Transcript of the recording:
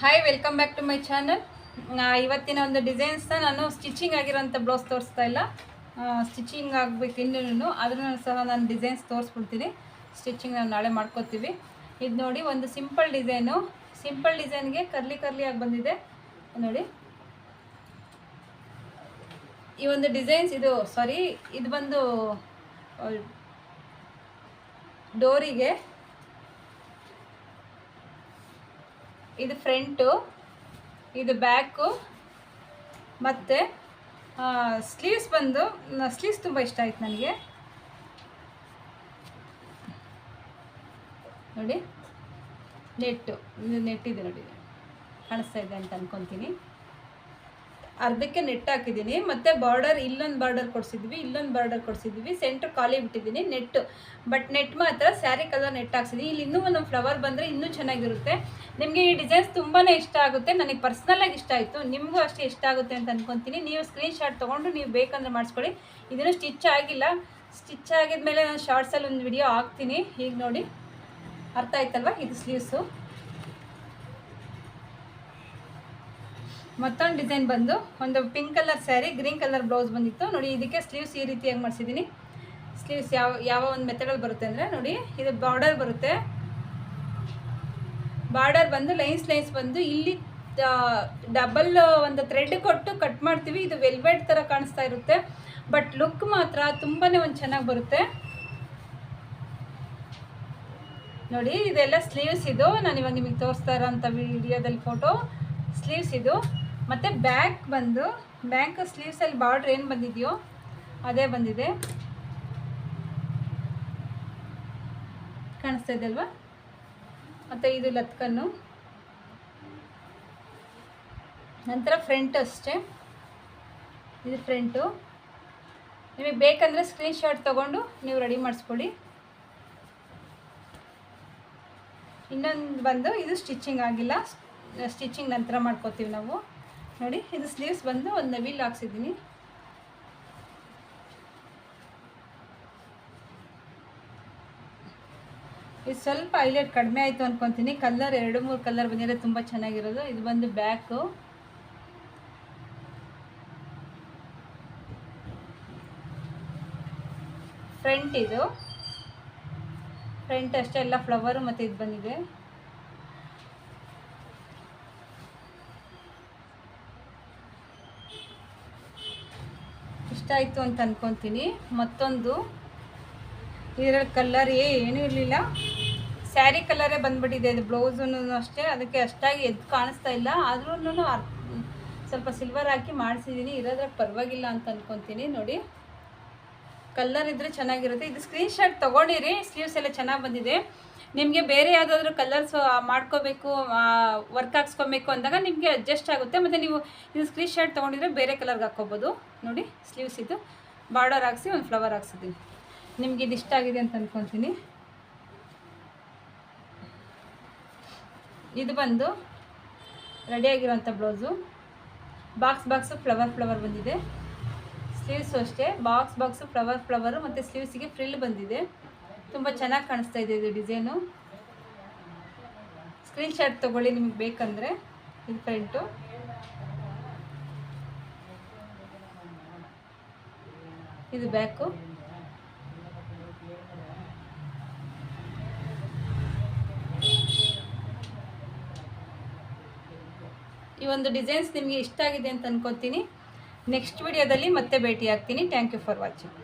Hi welcome back to my channel ಇವತ್ತಿನ ಒಂದು ಡಿಸೈನ್ಸ್ನ ನಾನು ಸ್ಟಿಚಿಂಗ್ ಆಗಿರೋಂಥ ಬ್ಲೌಸ್ ತೋರಿಸ್ತಾ ಇಲ್ಲ. ಸ್ಟಿಚಿಂಗ್ ಆಗಬೇಕು ಇನ್ನೂ ಅದನ್ನು ಸಹ ನಾನು ಡಿಸೈನ್ಸ್ ತೋರಿಸ್ಬಿಡ್ತೀನಿ. ಸ್ಟಿಚಿಂಗ್ ನಾವು ನಾಳೆ ಮಾಡ್ಕೋತೀವಿ. ಇದು ನೋಡಿ ಒಂದು ಸಿಂಪಲ್ ಡಿಸೈನು ಸಿಂಪಲ್ ಡಿಸೈನ್ಗೆ ಕರ್ಲಿ ಕರ್ಲಿ ಆಗಿ ಬಂದಿದೆ. ನೋಡಿ. ಈ ಒಂದು ಡಿಸೈನ್ಸ್ ಇದು ಸಾರಿ ಇದು ಬಂದು ಡೋರಿಗೆ ಇದು ಫ್ರಂಟು, ಇದು ಬ್ಯಾಕು, ಮತ್ತು ಸ್ಲೀವ್ಸ್ ಬಂದು ಸ್ಲೀವ್ಸ್ ತುಂಬ ಇಷ್ಟ ಆಯ್ತು ನನಗೆ. ನೋಡಿ, ನೆಟ್ಟು, ಇದು ನೆಟ್ ಇದೆ ನೋಡಿ, ಕಾಣಿಸ್ತಾ ಇದೆ ಅಂತ ಅನ್ಕೊತೀನಿ. ಅರ್ಧಕ್ಕೆ ನೆಟ್ ಹಾಕಿದ್ದೀನಿ ಮತ್ತು ಬಾರ್ಡರ್ ಇಲ್ಲೊಂದು ಬಾರ್ಡರ್ ಕೊಡಿಸಿದ್ವಿ, ಇಲ್ಲೊಂದು ಬಾರ್ಡರ್ ಕೊಡಿಸಿದ್ವಿ. ಸೆಂಟ್ರ್ ಖಾಲಿ ಬಿಟ್ಟಿದ್ದೀನಿ ನೆಟ್ ಬಟ್ ನೆಟ್ ಮಾತ್ರ ಸ್ಯಾರಿ ಕಲರ್ ನೆಟ್ ಹಾಕ್ಸಿದ್ದೀನಿ. ಇಲ್ಲಿ ಇನ್ನೂ ಒಂದು ಫ್ಲವರ್ ಬಂದರೆ ಇನ್ನೂ ಚೆನ್ನಾಗಿರುತ್ತೆ. ನಿಮಗೆ ಈ ಡಿಸೈನ್ಸ್ ತುಂಬಾ ಇಷ್ಟ ಆಗುತ್ತೆ. ನನಗೆ ಪರ್ಸ್ನಲಾಗಿ ಇಷ್ಟ ಆಯಿತು. ನಿಮಗೂ ಅಷ್ಟೇ ಇಷ್ಟ ಆಗುತ್ತೆ ಅಂತ ಅಂದ್ಕೊತೀನಿ ನೀವು ಸ್ಕ್ರೀನ್ ಶಾಟ್ ತೊಗೊಂಡು ನೀವು ಬೇಕಂದ್ರೆ ಮಾಡಿಸ್ಕೊಳ್ಳಿ. ಇದನ್ನು ಸ್ಟಿಚ್ ಆಗಿಲ್ಲ. ಸ್ಟಿಚ್ ಆಗಿದ್ಮೇಲೆ ನಾನು ಶಾರ್ಟ್ಸಲ್ಲಿ ಒಂದು ವಿಡಿಯೋ ಹಾಕ್ತೀನಿ. ಈಗ ನೋಡಿ. ಅರ್ಥ ಆಯ್ತಲ್ವಾ? ಇದು ಸ್ಲೀವ್ಸು ಮತ್ತೊಂದು ಡಿಸೈನ್ ಬಂದು ಒಂದು pink colour sari green colour blouse ಬಂದಿತ್ತು. ನೋಡಿ, ಇದಕ್ಕೆ ಸ್ಲೀವ್ಸ್ ಈ ರೀತಿಯಾಗಿ ಮಾಡಿಸಿದ್ದೀನಿ. ಸ್ಲೀವ್ಸ್ ಯಾವ ಯಾವ ಒಂದು ಮೆಥಡಲ್ಲಿ ಬರುತ್ತೆ ಅಂದರೆ, ನೋಡಿ, ಇದು ಬಾರ್ಡರ್ ಬರುತ್ತೆ. ಬಾರ್ಡರ್ ಬಂದು ಲೈನ್ಸ್ ಲೈನ್ಸ್ ಬಂದು ಇಲ್ಲಿ ಡಬಲ್ ಒಂದು ಥ್ರೆಡ್ ಕೊಟ್ಟು ಕಟ್ ಮಾಡ್ತೀವಿ. ಇದು ವೆಲ್ವೆಟ್ ಥರ ಕಾಣಿಸ್ತಾ ಇರುತ್ತೆ. ಬಟ್ ಲುಕ್ ಮಾತ್ರ ತುಂಬಾ ಒಂದು ಚೆನ್ನಾಗಿ ಬರುತ್ತೆ. ನೋಡಿ, ಇದೆಲ್ಲ ಸ್ಲೀವ್ಸ್ ಇದು. ನಾನು ಇವಾಗ ನಿಮಗೆ ತೋರಿಸ್ತಾ ಇರೋಂಥ ವಿಡಿಯೋದಲ್ಲಿ ಫೋಟೋ ಸ್ಲೀವ್ಸ್ ಇದು. ಮತ್ತು ಬ್ಯಾಕ್ ಬಂದು, ಬ್ಯಾಂಕ್ ಸ್ಲೀವ್ಸಲ್ಲಿ ಬಾರ್ಡ್ರ್ ಏನು ಬಂದಿದೆಯೋ ಅದೇ ಬಂದಿದೆ. ಕಾಣಿಸ್ತಾ ಇದೆ ಅಲ್ವಾ? ಮತ್ತು ಇದು ಲತ್ಕನ್ನು ನಂತರ ಫ್ರಂಟ್ ಅಷ್ಟೇ. ಇದು ಫ್ರಂಟು. ನಿಮಗೆ ಬೇಕಂದರೆ ಸ್ಕ್ರೀನ್ಶಾಟ್ ತೊಗೊಂಡು ನೀವು ರೆಡಿ ಮಾಡಿಸ್ಕೊಳ್ಳಿ. ಇನ್ನೊಂದು ಬಂದು, ಇದು ಸ್ಟಿಚಿಂಗ್ ಆಗಿಲ್ಲ. ಸ್ಟಿಚಿಂಗ್ ನಂತರ ಮಾಡ್ಕೋತೀವಿ ನಾವು. ನೋಡಿ, ಇದು ಸ್ಲೀವ್ಸ್ ಬಂದು ಒಂದು ನವಿಲ್ ಹಾಕ್ಸಿದ್ದೀನಿ. ಇದು ಸ್ವಲ್ಪ ಹೈಲೈಟ್ ಕಡಿಮೆ ಆಯಿತು ಅನ್ಕೊತೀನಿ. ಕಲರ್ ಎರಡು, ಮೂರು ಕಲರ್ ಬಂದಿರೋ ತುಂಬ ಚೆನ್ನಾಗಿರೋದು. ಇದು ಬಂದು ಬ್ಯಾಕು ಫ್ರಂಟ್ ಇದು. ಫ್ರಂಟ್ ಅಷ್ಟೇ, ಎಲ್ಲ ಫ್ಲವರು ಮತ್ತು ಇದು ಬಂದಿದೆ. ಆಯಿತು ಅಂತ ಅಂದ್ಕೊತೀನಿ ಮತ್ತೊಂದು, ಇದರಲ್ಲಿ ಕಲ್ಲರ್ ಏನೂ ಇರಲಿಲ್ಲ. ಸ್ಯಾರಿ ಕಲ್ಲರೇ ಬಂದ್ಬಿಟ್ಟಿದೆ. ಅದು ಬ್ಲೌಸನ್ನು ಅಷ್ಟೇ. ಅದಕ್ಕೆ ಅಷ್ಟಾಗಿ ಎದ್ದು ಕಾಣಿಸ್ತಾ ಇಲ್ಲ. ಆದ್ರೂ ಸ್ವಲ್ಪ ಸಿಲ್ವರ್ ಹಾಕಿ ಮಾಡಿಸಿದ್ದೀನಿ ಇರೋದ್ರೆ ಪರವಾಗಿಲ್ಲ ಅಂತ ಅಂದ್ಕೊತೀನಿ ನೋಡಿ ಕಲ್ಲರ್ ಇದ್ದರೆ ಚೆನ್ನಾಗಿರುತ್ತೆ. ಇದು ಸ್ಕ್ರೀನ್ಶಾಟ್ ತೊಗೊಂಡಿರಿ. ಸ್ಲೀವ್ಸ್ ಎಲ್ಲ ಚೆನ್ನಾಗಿ ಬಂದಿದೆ. ನಿಮಗೆ ಬೇರೆ ಯಾವುದಾದ್ರೂ ಕಲರ್ಸ್ ಮಾಡ್ಕೋಬೇಕು ವರ್ಕ್ ಹಾಕ್ಸ್ಕೊಬೇಕು ಅಂದಾಗ ನಿಮಗೆ ಅಡ್ಜಸ್ಟ್ ಆಗುತ್ತೆ. ಮತ್ತು ನೀವು ಇದು ಸ್ಕ್ರೀನ್ ಶರ್ಟ್ ತೊಗೊಂಡಿದ್ರೆ ಬೇರೆ ಕಲರ್ಗೆ ಹಾಕ್ಕೋಬೋದು. ನೋಡಿ ಸ್ಲೀವ್ಸ್ ಇದು. ಬಾರ್ಡರ್ ಹಾಕ್ಸಿ, ಒಂದು ಫ್ಲವರ್ ಹಾಕ್ಸಿದ್ದೀನಿ. ನಿಮಗೆ ಇದು ಇಷ್ಟ ಆಗಿದೆ ಅಂತ ಅಂದ್ಕೊತೀನಿ ಇದು ಬಂದು ರೆಡಿಯಾಗಿರೋಂಥ blouse box box flower flower ಬಂದಿದೆ. ಸ್ಲೀವ್ಸು ಅಷ್ಟೇ. ಬಾಕ್ಸ್ ಬಾಕ್ಸು ಫ್ಲವರ್ ಫ್ಲವರು ಮತ್ತು ಸ್ಲೀವ್ಸಿಗೆ ಫ್ರಿಲ್ ಬಂದಿದೆ. ತುಂಬ ಚೆನ್ನಾಗಿ ಕಾಣಿಸ್ತಾ ಇದೆ ಇದು ಡಿಸೈನು. ಸ್ಕ್ರೀನ್ಶಾಟ್ ತೊಗೊಳ್ಳಿ ನಿಮಗೆ ಬೇಕಂದರೆ ಇದು ಪ್ರಿಂಟು ಇದು ಬ್ಯಾಕು ಈ ಒಂದು ಡಿಸೈನ್ಸ್ ನಿಮಗೆ ಇಷ್ಟ ಆಗಿದೆ ಅಂತ ಅನ್ಕೊತೀನಿ. ನೆಕ್ಸ್ಟ್ ವಿಡಿಯೋದಲ್ಲಿ ಮತ್ತೆ ಭೇಟಿ ಆಗ್ತೀನಿ ಥ್ಯಾಂಕ್ ಯು ಫಾರ್ ವಾಚಿಂಗ್